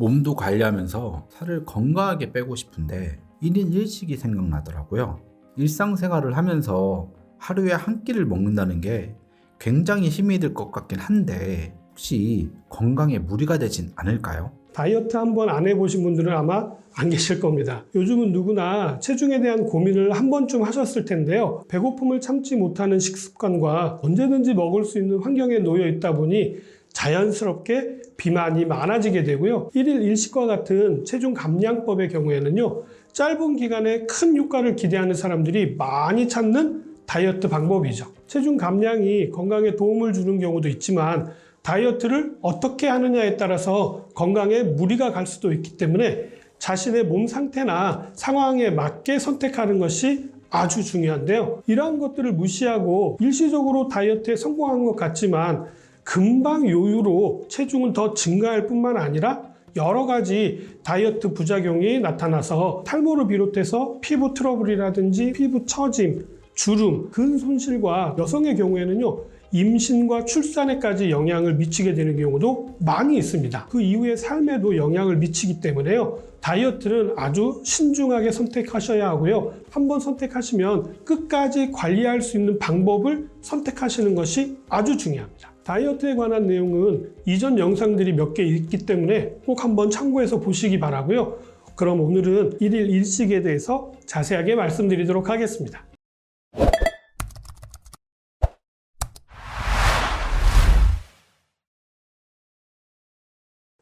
몸도 관리하면서 살을 건강하게 빼고 싶은데 1인 1식이 생각나더라고요. 일상생활을 하면서 하루에 한 끼를 먹는다는 게 굉장히 힘이 들 것 같긴 한데 혹시 건강에 무리가 되진 않을까요? 다이어트 한번 안 해보신 분들은 아마 안 계실 겁니다. 요즘은 누구나 체중에 대한 고민을 한 번쯤 하셨을 텐데요. 배고픔을 참지 못하는 식습관과 언제든지 먹을 수 있는 환경에 놓여 있다 보니 자연스럽게 비만이 많아지게 되고요. 1일 1식과 같은 체중 감량법의 경우에는요. 짧은 기간에 큰 효과를 기대하는 사람들이 많이 찾는 다이어트 방법이죠. 체중 감량이 건강에 도움을 주는 경우도 있지만 다이어트를 어떻게 하느냐에 따라서 건강에 무리가 갈 수도 있기 때문에 자신의 몸 상태나 상황에 맞게 선택하는 것이 아주 중요한데요. 이러한 것들을 무시하고 일시적으로 다이어트에 성공한 것 같지만 금방 요요로 체중은 더 증가할 뿐만 아니라 여러 가지 다이어트 부작용이 나타나서 탈모를 비롯해서 피부 트러블이라든지 피부 처짐, 주름, 근 손실과 여성의 경우에는요. 임신과 출산에까지 영향을 미치게 되는 경우도 많이 있습니다. 그 이후의 삶에도 영향을 미치기 때문에요. 다이어트는 아주 신중하게 선택하셔야 하고요. 한번 선택하시면 끝까지 관리할 수 있는 방법을 선택하시는 것이 아주 중요합니다. 다이어트에 관한 내용은 이전 영상들이 몇 개 있기 때문에 꼭 한번 참고해서 보시기 바라고요. 그럼 오늘은 1일 1식에 대해서 자세하게 말씀드리도록 하겠습니다.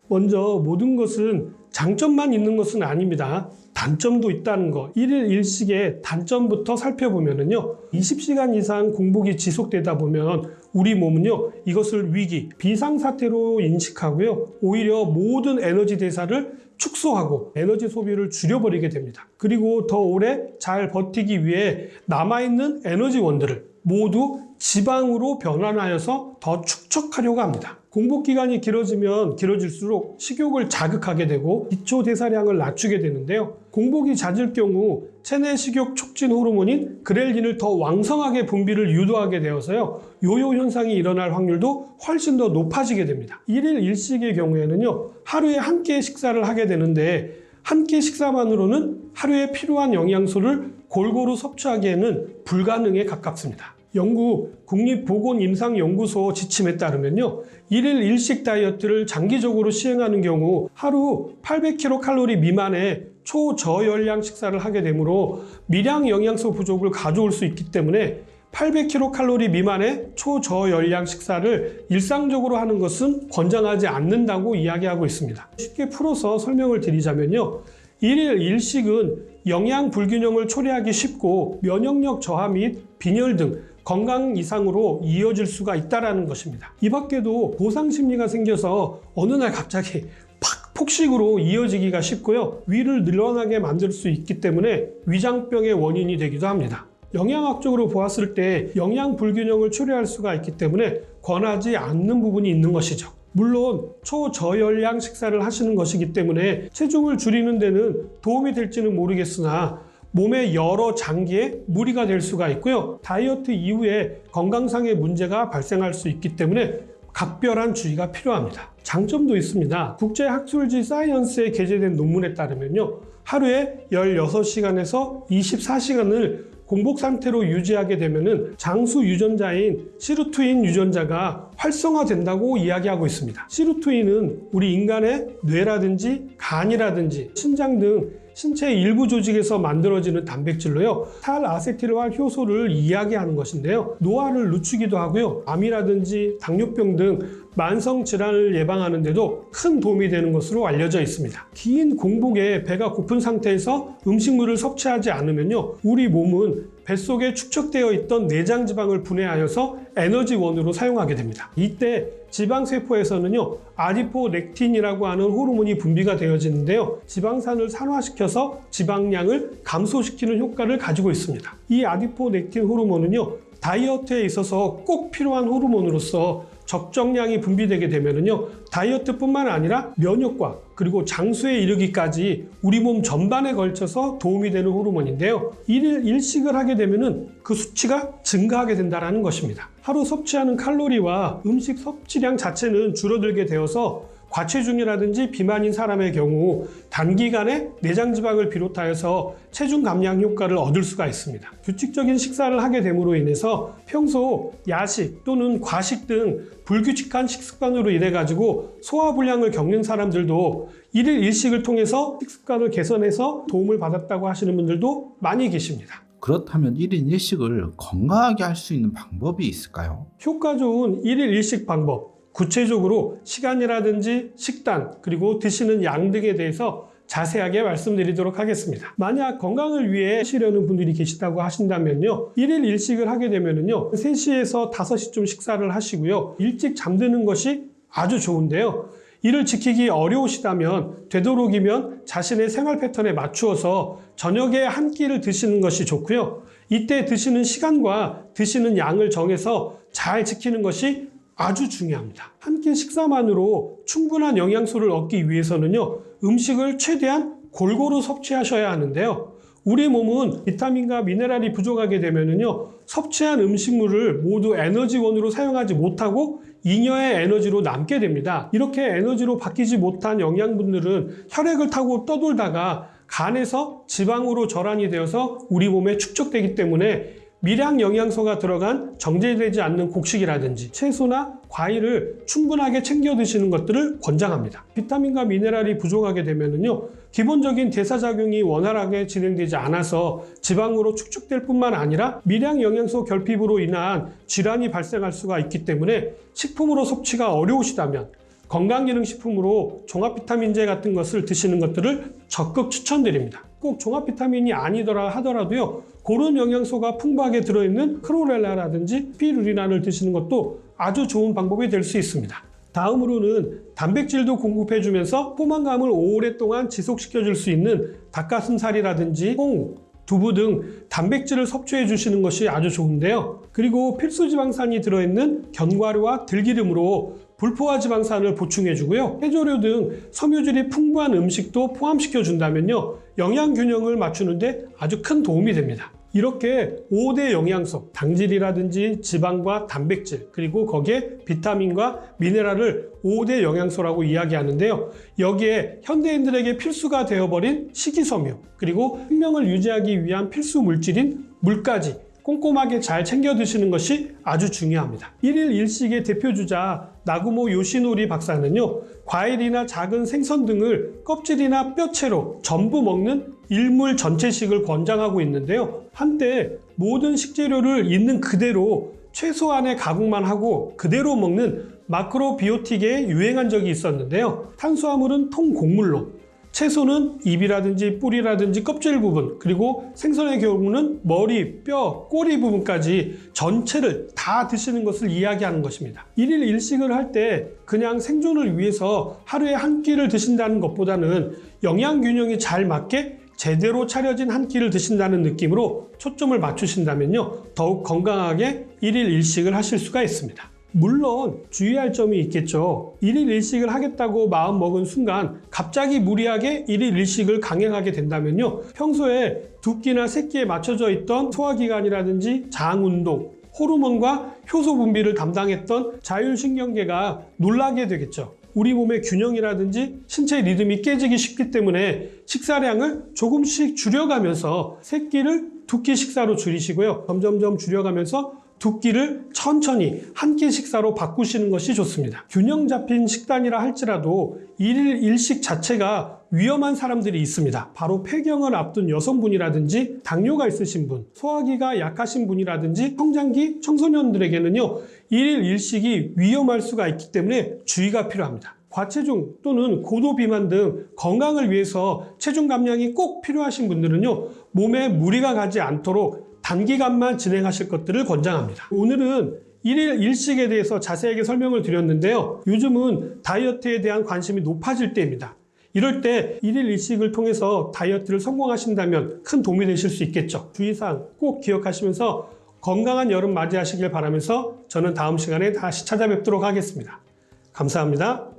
먼저 모든 것은 장점만 있는 것은 아닙니다. 단점도 있다는 거. 1일 1식의 단점부터 살펴보면요. 20시간 이상 공복이 지속되다 보면 우리 몸은요. 이것을 위기, 비상사태로 인식하고요. 오히려 모든 에너지 대사를 축소하고 에너지 소비를 줄여버리게 됩니다. 그리고 더 오래 잘 버티기 위해 남아있는 에너지원들을 모두 지방으로 변환하여서 더 축적하려고 합니다. 공복 기간이 길어지면 길어질수록 식욕을 자극하게 되고 기초 대사량을 낮추게 되는데요. 공복이 잦을 경우 체내 식욕 촉진 호르몬인 그렐린을 더 왕성하게 분비를 유도하게 되어서요. 요요 현상이 일어날 확률도 훨씬 더 높아지게 됩니다. 1일 1식의 경우에는요. 하루에 한 끼의 식사를 하게 되는데 한 끼 식사만으로는 하루에 필요한 영양소를 골고루 섭취하기에는 불가능에 가깝습니다. 영국 국립보건임상연구소 지침에 따르면요. 1일 1식 다이어트를 장기적으로 시행하는 경우 하루 800kcal 미만의 초저열량 식사를 하게 되므로 미량 영양소 부족을 가져올 수 있기 때문에 800kcal 미만의 초저열량 식사를 일상적으로 하는 것은 권장하지 않는다고 이야기하고 있습니다. 쉽게 풀어서 설명을 드리자면요. 1일 1식은 영양 불균형을 초래하기 쉽고 면역력 저하 및 빈혈 등 건강 이상으로 이어질 수가 있다는 것입니다. 이 밖에도 보상 심리가 생겨서 어느 날 갑자기 팍 폭식으로 이어지기가 쉽고요. 위를 늘어나게 만들 수 있기 때문에 위장병의 원인이 되기도 합니다. 영양학적으로 보았을 때 영양 불균형을 초래할 수가 있기 때문에 권하지 않는 부분이 있는 것이죠. 물론 초저열량 식사를 하시는 것이기 때문에 체중을 줄이는 데는 도움이 될지는 모르겠으나 몸의 여러 장기에 무리가 될 수가 있고요. 다이어트 이후에 건강상의 문제가 발생할 수 있기 때문에 각별한 주의가 필요합니다. 장점도 있습니다. 국제학술지 사이언스에 게재된 논문에 따르면요. 하루에 16시간에서 24시간을 공복 상태로 유지하게 되면은 장수 유전자인 시루트인 유전자가 활성화된다고 이야기하고 있습니다. 시루트인은 우리 인간의 뇌라든지 간이라든지 신장 등 신체의 일부 조직에서 만들어지는 단백질로요. 탈아세틸화 효소를 이야기하는 것인데요. 노화를 늦추기도 하고요. 암이라든지 당뇨병 등 만성 질환을 예방하는 데도 큰 도움이 되는 것으로 알려져 있습니다. 긴 공복에 배가 고픈 상태에서 음식물을 섭취하지 않으면요. 우리 몸은 뱃속에 축적되어 있던 내장 지방을 분해하여서 에너지원으로 사용하게 됩니다. 이때 지방세포에서는요, 아디포렉틴이라고 하는 호르몬이 분비가 되어지는데요, 지방산을 산화시켜서 지방량을 감소시키는 효과를 가지고 있습니다. 이 아디포렉틴 호르몬은요, 다이어트에 있어서 꼭 필요한 호르몬으로서 적정량이 분비되게 되면은요 다이어트뿐만 아니라 면역과 그리고 장수에 이르기까지 우리 몸 전반에 걸쳐서 도움이 되는 호르몬인데요. 1일 1식을 하게 되면은 그 수치가 증가하게 된다는 것입니다. 하루 섭취하는 칼로리와 음식 섭취량 자체는 줄어들게 되어서 과체중이라든지 비만인 사람의 경우 단기간에 내장 지방을 비롯하여서 체중 감량 효과를 얻을 수가 있습니다. 규칙적인 식사를 하게 됨으로 인해서 평소 야식 또는 과식 등 불규칙한 식습관으로 인해 가지고 소화 불량을 겪는 사람들도 일일 일식을 통해서 식습관을 개선해서 도움을 받았다고 하시는 분들도 많이 계십니다. 그렇다면 1인 1식을 건강하게 할 수 있는 방법이 있을까요? 효과 좋은 일일 일식 방법, 구체적으로 시간이라든지 식단, 그리고 드시는 양 등에 대해서 자세하게 말씀드리도록 하겠습니다. 만약 건강을 위해 하시려는 분들이 계시다고 하신다면요. 일일 일식을 하게 되면요. 3시에서 5시쯤 식사를 하시고요. 일찍 잠드는 것이 아주 좋은데요. 이를 지키기 어려우시다면 되도록이면 자신의 생활 패턴에 맞추어서 저녁에 한 끼를 드시는 것이 좋고요. 이때 드시는 시간과 드시는 양을 정해서 잘 지키는 것이 아주 중요합니다. 한끼 식사만으로 충분한 영양소를 얻기 위해서는요, 음식을 최대한 골고루 섭취하셔야 하는데요. 우리 몸은 비타민과 미네랄이 부족하게 되면은요, 섭취한 음식물을 모두 에너지원으로 사용하지 못하고 잉여의 에너지로 남게 됩니다. 이렇게 에너지로 바뀌지 못한 영양분들은 혈액을 타고 떠돌다가 간에서 지방으로 절환이 되어서 우리 몸에 축적되기 때문에 미량 영양소가 들어간 정제되지 않는 곡식이라든지 채소나 과일을 충분하게 챙겨 드시는 것들을 권장합니다. 비타민과 미네랄이 부족하게 되면은요, 기본적인 대사작용이 원활하게 진행되지 않아서 지방으로 축적될 뿐만 아니라 미량 영양소 결핍으로 인한 질환이 발생할 수가 있기 때문에 식품으로 섭취가 어려우시다면 건강기능식품으로 종합비타민제 같은 것을 드시는 것들을 적극 추천드립니다. 꼭 종합 비타민이 아니더라 하더라도요, 그런 영양소가 풍부하게 들어있는 크로렐라라든지 피루리난을 드시는 것도 아주 좋은 방법이 될 수 있습니다. 다음으로는 단백질도 공급해주면서 포만감을 오랫동안 지속시켜줄 수 있는 닭가슴살이라든지 홍, 두부 등 단백질을 섭취해 주시는 것이 아주 좋은데요. 그리고 필수 지방산이 들어있는 견과류와 들기름으로 불포화 지방산을 보충해 주고요. 해조류 등 섬유질이 풍부한 음식도 포함시켜 준다면요. 영양 균형을 맞추는데 아주 큰 도움이 됩니다. 이렇게 5대 영양소, 당질이라든지 지방과 단백질, 그리고 거기에 비타민과 미네랄을 5대 영양소라고 이야기하는데요. 여기에 현대인들에게 필수가 되어버린 식이섬유, 그리고 생명을 유지하기 위한 필수 물질인 물까지 꼼꼼하게 잘 챙겨 드시는 것이 아주 중요합니다. 1일 1식의 대표주자 나구모 요시노리 박사는요, 과일이나 작은 생선 등을 껍질이나 뼈채로 전부 먹는 일물 전체식을 권장하고 있는데요. 한때 모든 식재료를 있는 그대로 최소한의 가공만 하고 그대로 먹는 마크로비오틱에 유행한 적이 있었는데요. 탄수화물은 통곡물로, 채소는 잎이라든지 뿌리라든지 껍질 부분, 그리고 생선의 경우는 머리, 뼈, 꼬리 부분까지 전체를 다 드시는 것을 이야기하는 것입니다. 일일 일식을 할 때 그냥 생존을 위해서 하루에 한 끼를 드신다는 것보다는 영양 균형이 잘 맞게 제대로 차려진 한 끼를 드신다는 느낌으로 초점을 맞추신다면요. 더욱 건강하게 일일 일식을 하실 수가 있습니다. 물론 주의할 점이 있겠죠. 일일 일식을 하겠다고 마음 먹은 순간 갑자기 무리하게 일일 일식을 강행하게 된다면요. 평소에 두 끼나 세 끼에 맞춰져 있던 소화기관이라든지 장 운동, 호르몬과 효소 분비를 담당했던 자율신경계가 놀라게 되겠죠. 우리 몸의 균형이라든지 신체 리듬이 깨지기 쉽기 때문에 식사량을 조금씩 줄여가면서 세 끼를 두 끼 식사로 줄이시고요. 점점점 줄여가면서 두 끼를 천천히 한 끼 식사로 바꾸시는 것이 좋습니다. 균형 잡힌 식단이라 할지라도 일일 일식 자체가 위험한 사람들이 있습니다. 바로 폐경을 앞둔 여성분이라든지 당뇨가 있으신 분, 소화기가 약하신 분이라든지 성장기 청소년들에게는요, 일일 일식이 위험할 수가 있기 때문에 주의가 필요합니다. 과체중 또는 고도 비만 등 건강을 위해서 체중 감량이 꼭 필요하신 분들은요, 몸에 무리가 가지 않도록 단기간만 진행하실 것들을 권장합니다. 오늘은 일일 일식에 대해서 자세하게 설명을 드렸는데요. 요즘은 다이어트에 대한 관심이 높아질 때입니다. 이럴 때 일일 일식을 통해서 다이어트를 성공하신다면 큰 도움이 되실 수 있겠죠. 주의사항 꼭 기억하시면서 건강한 여름 맞이하시길 바라면서 저는 다음 시간에 다시 찾아뵙도록 하겠습니다. 감사합니다.